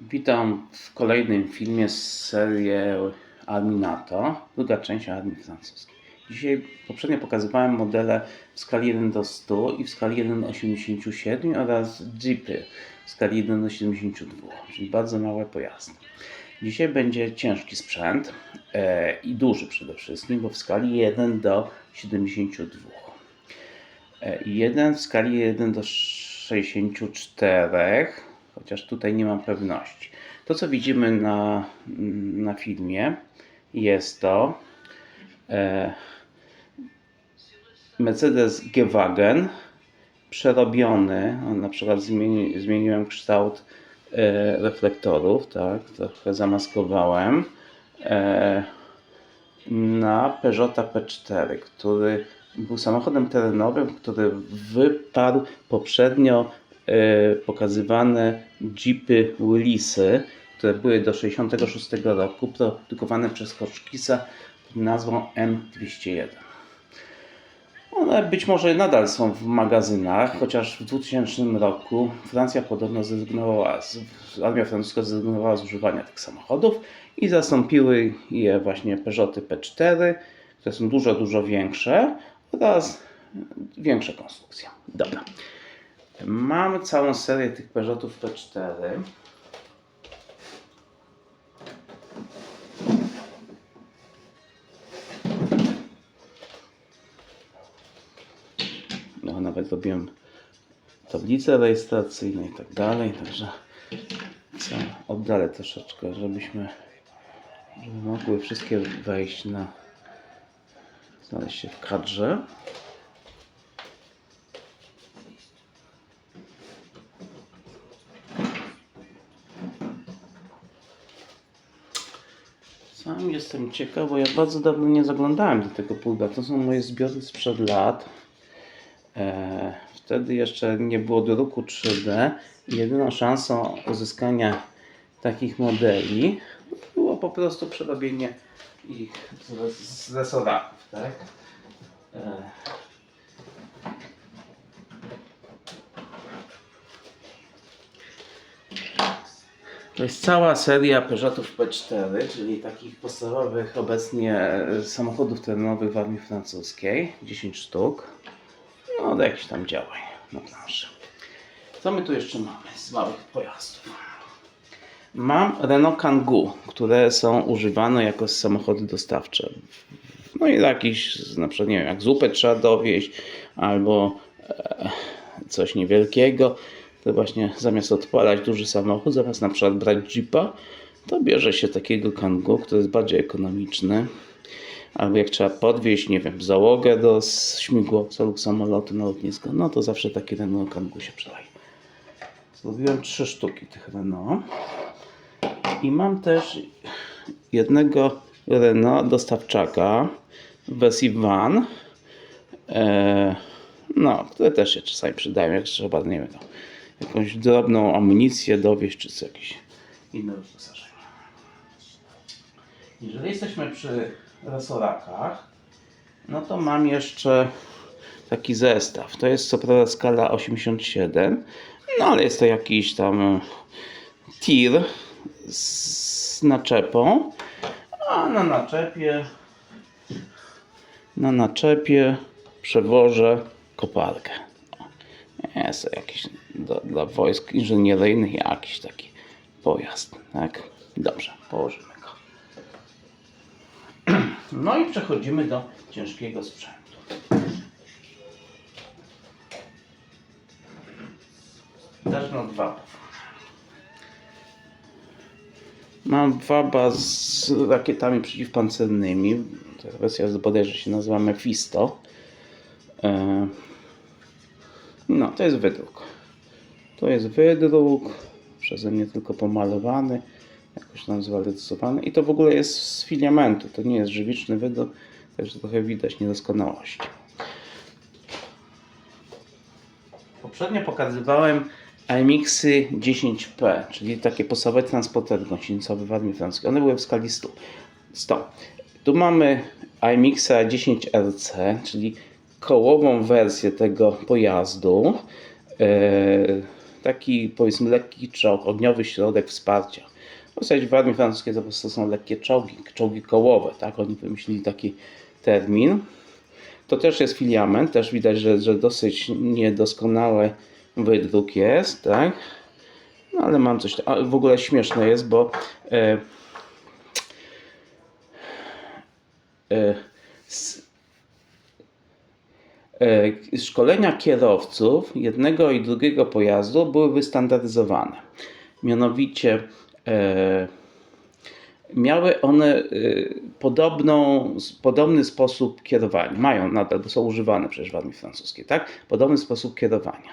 Witam w kolejnym filmie z serii Armii NATO, druga część Armii Francuskiej. Dzisiaj poprzednio pokazywałem modele w skali 1 do 100 i w skali 1 do 87 oraz jeepy w skali 1 do 72, czyli bardzo małe pojazdy. Dzisiaj będzie ciężki sprzęt e, i duży przede wszystkim, bo w skali 1 do 72. E, i jeden w skali 1 do 64, chociaż tutaj nie mam pewności. To, co widzimy na, na filmie, jest to e, Mercedes G-Wagen przerobiony. Na przykład zmieni, zmieniłem kształt e, reflektorów, tak, trochę zamaskowałem. E, na Peugeota P4, który był samochodem terenowym, który wyparł poprzednio pokazywane Jeepy Willisy, które były do 66 roku, produkowane przez Hotchkissa pod nazwą M201. One być może nadal są w magazynach, chociaż w 2000 roku Francja podobno zrezygnowała, z, armia francuska zrezygnowała z używania tych samochodów i zastąpiły je właśnie Peugeoty P4, które są dużo, dużo większe oraz większa konstrukcja. Dobra. Mam całą serię tych Peugeotów P4. No, nawet robiłem tablice rejestracyjne i tak dalej, także co, oddalę troszeczkę, żebyśmy żeby mogły wszystkie wejść na znaleźć się w kadrze. Sam jestem ciekaw, bo ja bardzo dawno nie zaglądałem do tego pulga. To są moje zbiory sprzed lat. E, wtedy jeszcze nie było druku 3D i jedyną szansą uzyskania takich modeli było po prostu przerobienie ich z, z resoraków, tak? To jest cała seria Peugeotów P4, czyli takich podstawowych obecnie samochodów terenowych w armii francuskiej. 10 sztuk. No, do jakichś tam działań na planszy. Co my tu jeszcze mamy z małych pojazdów? Mam Renault Kangoo, które są używane jako samochody dostawcze. No i jakiś, na przykład, nie wiem, jak zupę trzeba dowieść, albo e, coś niewielkiego, to właśnie zamiast odpalać duży samochód, zamiast na przykład brać jeepa, to bierze się takiego Kangoo, który jest bardziej ekonomiczny. Albo jak trzeba podwieźć, nie wiem, załogę do śmigłowca lub samolotu na lotnisko, no to zawsze taki Renault Kangoo się przydaje. Zrobiłem trzy sztuki tych Renault. I mam też jednego Renault dostawczaka w wersji van. E, no, które też się czasami przydają, jak trzeba, nie wiem, tam, jakąś drobną amunicję dowieść, czy jakieś inne wyposażenie. Jeżeli jesteśmy przy resorakach, no to mam jeszcze taki zestaw. To jest co prawda skala 87, no ale jest to jakiś tam e, tir z naczepą, a na naczepie na naczepie przewożę koparkę. Jest jakiś do, dla wojsk inżynieryjnych jakiś taki pojazd, tak? Dobrze, położymy go. No i przechodzimy do ciężkiego sprzętu. Zacznę od wabów. Mam waba z rakietami przeciwpancernymi. Ta wersja bodajże się nazywa Mephisto. No, to jest wydruk. To jest wydruk, przeze mnie tylko pomalowany, jakoś tam zwaloryzowany. I to w ogóle jest z filamentu, to nie jest żywiczny wydruk, także trochę widać niedoskonałości. Poprzednio pokazywałem IMX-y 10P, czyli takie podstawowe transportery gąsienicowe w armii francuskiej. One były w skali 100. 100. Tu mamy IMX-a 10RC, czyli kołową wersję tego pojazdu. E, taki powiedzmy lekki czołg, ogniowy środek wsparcia. W zasadzie w armii francuskiej to po prostu są lekkie czołgi, czołgi kołowe, tak? Oni wymyślili taki termin. To też jest filament, też widać, że, że dosyć niedoskonały wydruk jest, tak? No ale mam coś, a w ogóle śmieszne jest, bo s- e, szkolenia kierowców jednego i drugiego pojazdu były wystandaryzowane. Mianowicie e, miały one y, podobną, podobny sposób kierowania. Mają nadal, bo są używane przecież w armii francuskiej, tak? Podobny sposób kierowania.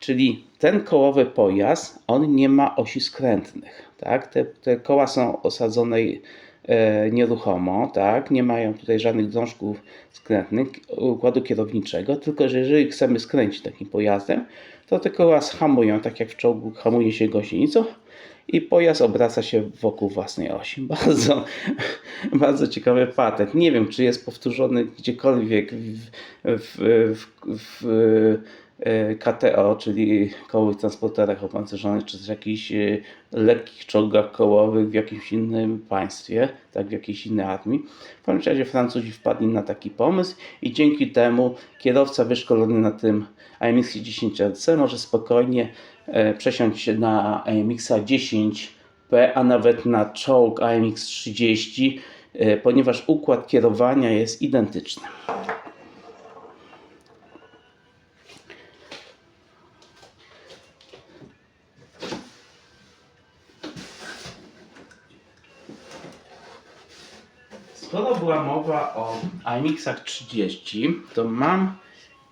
Czyli ten kołowy pojazd, on nie ma osi skrętnych, tak? Te, te koła są osadzone e, nieruchomo, tak? Nie mają tutaj żadnych drążków skrętnych, układu kierowniczego, tylko że jeżeli chcemy skręcić takim pojazdem, to te koła hamują, tak jak w czołgu hamuje się gąsienicą i pojazd obraca się wokół własnej osi. Bardzo, bardzo ciekawy patent. Nie wiem, czy jest powtórzony gdziekolwiek w, w, w, w e, KTO, czyli kołowych transporterach opancerzonych, czy też jakichś e, lekkich czołgach kołowych w jakimś innym państwie, tak w jakiejś innej armii. W każdym razie Francuzi wpadli na taki pomysł i dzięki temu kierowca wyszkolony na tym AMX 10RC może spokojnie e, przesiąść się na AMX 10P, a nawet na czołg AMX 30, e, ponieważ układ kierowania jest identyczny. Skoro była mowa o AMX-ach 30, to mam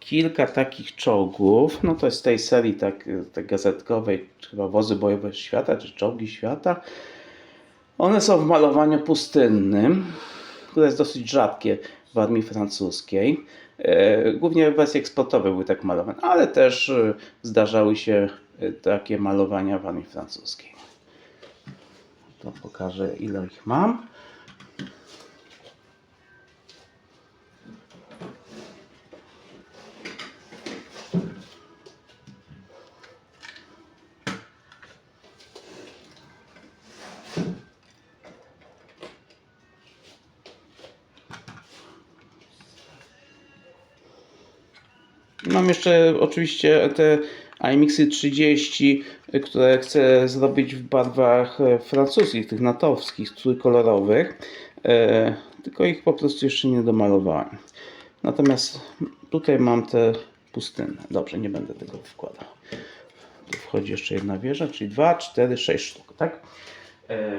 kilka takich czołgów. No to jest z tej serii tak, tak gazetkowej, chyba wozy bojowe świata, czy czołgi świata. One są w malowaniu pustynnym, które jest dosyć rzadkie w armii francuskiej. E, Głównie wersje eksportowe były tak malowane, ale też e, zdarzały się e, takie malowania w armii francuskiej. To pokażę ile ich mam. Mam jeszcze oczywiście te AMX-y 30, y, które chcę zrobić w barwach e, francuskich, tych natowskich, trójkolorowych. E, tylko ich po prostu jeszcze nie domalowałem. Natomiast tutaj mam te pustynne. Dobrze, nie będę tego wkładał. Tu wchodzi jeszcze jedna wieża, czyli 2, 4, 6 sztuk, tak? E,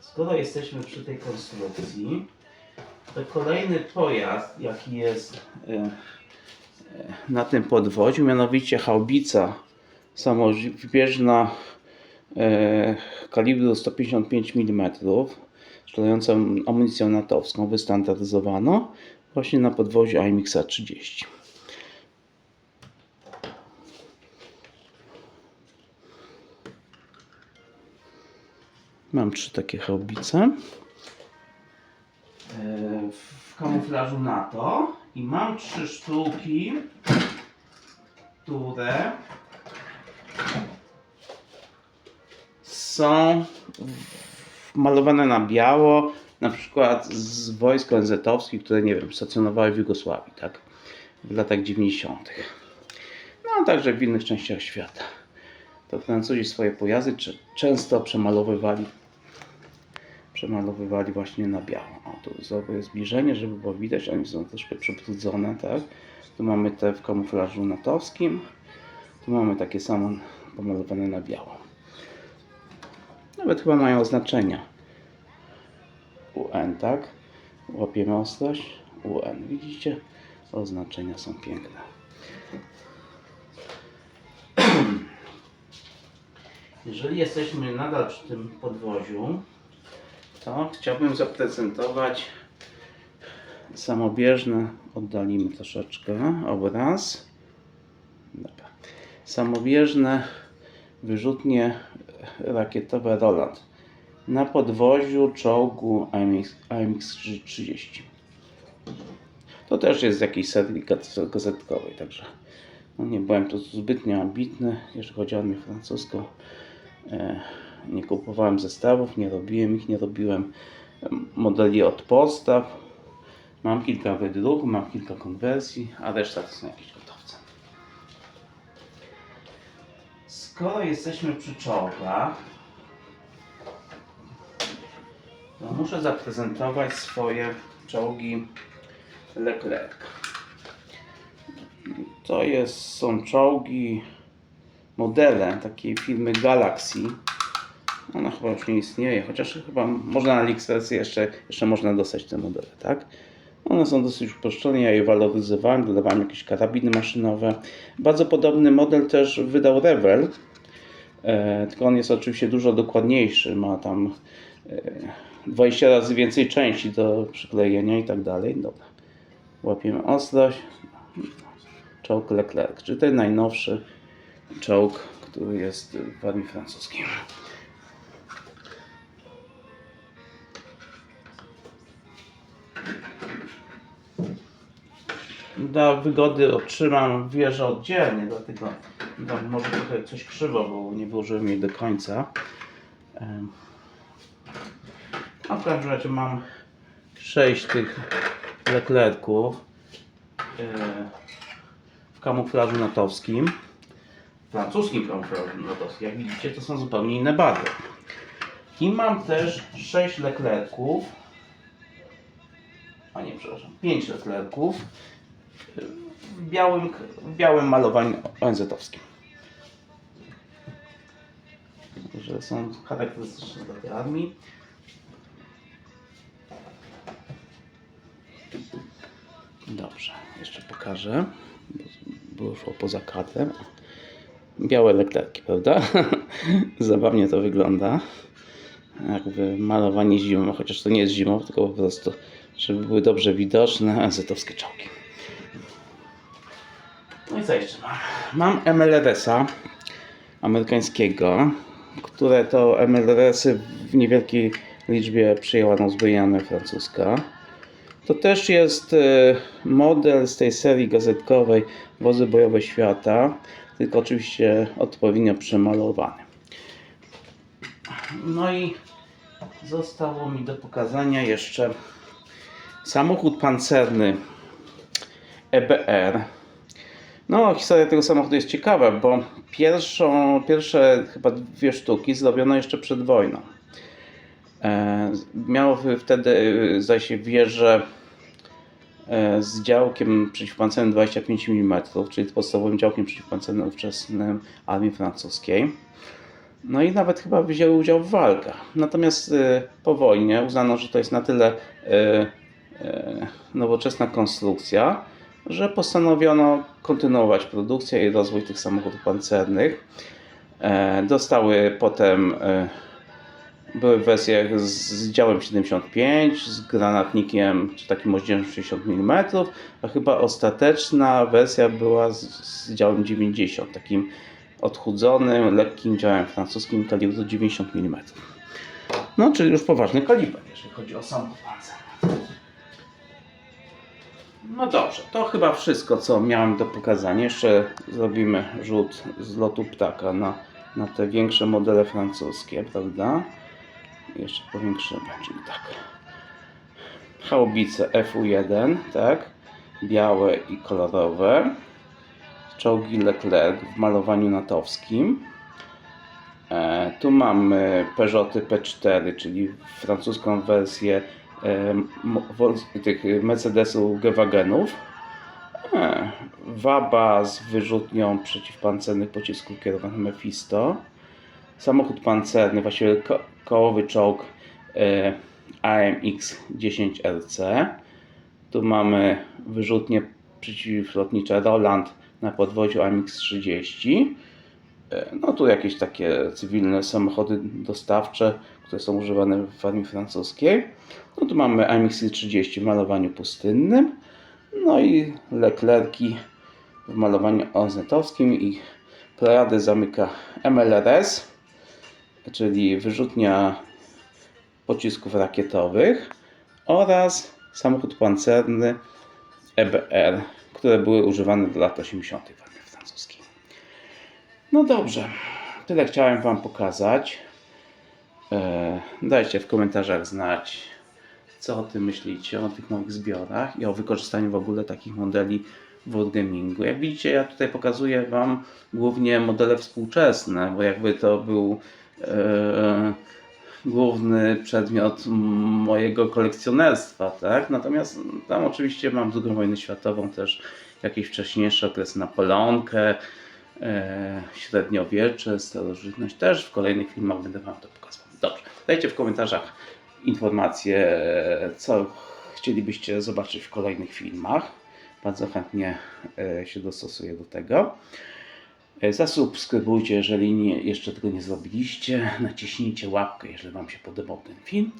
skoro jesteśmy przy tej konstrukcji, to kolejny pojazd, jaki jest na tym podwoziu, mianowicie haubica samowybieżna e, kalibru 155 mm, strzelającą amunicją natowską, wystandaryzowano właśnie na podwoziu AMX 30. Mam trzy takie haubice e, w kamuflażu NATO i mam trzy sztuki, które są malowane na biało, na przykład z wojsk ONZ-owskich, które nie wiem, stacjonowały w Jugosławii, tak, w latach 90. No, a także w innych częściach świata. To Francuzi swoje pojazdy często przemalowywali przemalowywali właśnie na biało. O, tu zrobię zbliżenie, żeby było widać, one są troszkę przebrudzone, tak? Tu mamy te w kamuflażu natowskim, tu mamy takie samo pomalowane na biało. Nawet chyba mają oznaczenia. UN, tak? Łapiemy ostrość. UN, widzicie? Oznaczenia są piękne. Jeżeli jesteśmy nadal przy tym podwoziu, to chciałbym zaprezentować samobieżne, oddalimy troszeczkę obraz. Dobra. Samobieżne wyrzutnie rakietowe Roland na podwoziu czołgu AMX, AMX 30. To też jest z jakiejś serii gaz- gazetkowej, także No, nie byłem tu zbytnio ambitny, jeżeli chodzi o armię francuską. E, nie kupowałem zestawów, nie robiłem ich, nie robiłem em, modeli od podstaw. Mam kilka wydruków, mam kilka konwersji, a reszta to są jakieś gotowce. Skoro jesteśmy przy czołgach, to muszę zaprezentować swoje czołgi Leclerc. To jest, są czołgi, modele takiej firmy Galaxy. Ona chyba już nie istnieje, chociaż chyba można na AliExpress jeszcze, jeszcze można dostać te modele, tak? One są dosyć uproszczone, ja je waloryzowałem, dodawałem jakieś karabiny maszynowe. Bardzo podobny model też wydał Revell, e, tylko on jest oczywiście dużo dokładniejszy, ma tam e, 20 razy więcej części do przyklejenia i tak dalej. Dobra. Łapiemy ostrość. Czołg Leclerc, czyli ten najnowszy czołg, który jest w armii francuskiej. Dla wygody otrzymam wieżę oddzielnie, dlatego no, może trochę coś krzywo, bo nie włożyłem jej do końca. A w każdym razie mam 6 tych leklerków e, w kamuflażu natowskim. Francuskim kamuflażu natowskim. Jak widzicie, to są zupełnie inne barwy. I mam też 6 leklerków. A nie, przepraszam, 5 leklerków w białym, w białym malowaniu ONZ-owskim. Że są charakterystyczne dla tej armii. Dobrze, jeszcze pokażę, bo, szło poza kadrem. Białe leklerki, prawda? Zabawnie to wygląda. Jakby malowanie zimą, chociaż to nie jest zimą, tylko po prostu, żeby były dobrze widoczne ONZ-owskie czołgi. No i co jeszcze mam? Mam MLRS-a amerykańskiego, które to MLRS-y w niewielkiej liczbie przyjęła na uzbrojenie armia francuska. To też jest e, model z tej serii gazetkowej Wozy bojowe świata, tylko oczywiście odpowiednio przemalowany. No i zostało mi do pokazania jeszcze samochód pancerny EBR. No, historia tego samochodu jest ciekawa, bo pierwszą, pierwsze chyba dwie sztuki zrobiono jeszcze przed wojną. E, miało wtedy, e, zdaje się, wieżę e, z działkiem przeciwpancernym 25 mm, czyli podstawowym działkiem przeciwpancernym ówczesnym armii francuskiej. No i nawet chyba wzięły udział w walkach. Natomiast e, po wojnie uznano, że to jest na tyle nowoczesna konstrukcja, że postanowiono kontynuować produkcję i rozwój tych samochodów pancernych. E, Dostały potem, e, były w wersjach z, działem 75, z granatnikiem czy takim moździerzem 60 mm, a chyba ostateczna wersja była z, z działem 90, takim odchudzonym, lekkim działem francuskim kalibru 90 mm. No, czyli już poważny kaliber, jeżeli chodzi o samochód pancerny. No dobrze, to chyba wszystko, co miałem do pokazania. Jeszcze zrobimy rzut z lotu ptaka na, na te większe modele francuskie, prawda? Jeszcze powiększymy, czyli tak. Haubice FU1, tak? Białe i kolorowe. Czołgi Leclerc w malowaniu natowskim. E, tu mamy Peugeoty P4, czyli francuską wersję tych Mercedesów Gewagenów. E, Waba z wyrzutnią przeciwpancernych pocisków kierowanych Mephisto. Samochód pancerny, właściwie ko- kołowy czołg e, AMX-10RC. Tu mamy wyrzutnie przeciwlotnicze Roland na podwoziu AMX-30. E, No tu jakieś takie cywilne samochody dostawcze, które są używane w armii francuskiej. No tu mamy AMX-30 w malowaniu pustynnym. No i Leclerki w malowaniu oznetowskim i plejadę zamyka MLRS, czyli wyrzutnia pocisków rakietowych oraz samochód pancerny EBR, które były używane do lat 80. w armii francuskiej. No dobrze, tyle chciałem Wam pokazać. E, Dajcie w komentarzach znać, co o tym myślicie, o tych moich zbiorach i o wykorzystaniu w ogóle takich modeli w wargamingu. Jak widzicie, ja tutaj pokazuję Wam głównie modele współczesne, bo jakby to był e, główny przedmiot mojego kolekcjonerstwa, tak? Natomiast tam oczywiście mam II wojnę światową, też jakieś wcześniejsze okresy Napoleonkę, średniowiecze, starożytność. Też w kolejnych filmach będę Wam to pokazywał. Dobrze, dajcie w komentarzach informacje, e, co chcielibyście zobaczyć w kolejnych filmach. Bardzo chętnie e, się dostosuję do tego. E, Zasubskrybujcie, jeżeli nie, jeszcze tego nie zrobiliście. Naciśnijcie łapkę, jeżeli Wam się podobał ten film.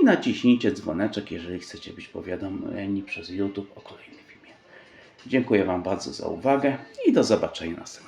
I naciśnijcie dzwoneczek, jeżeli chcecie być powiadomieni przez YouTube o kolejnym filmie. Dziękuję Wam bardzo za uwagę i do zobaczenia następnym.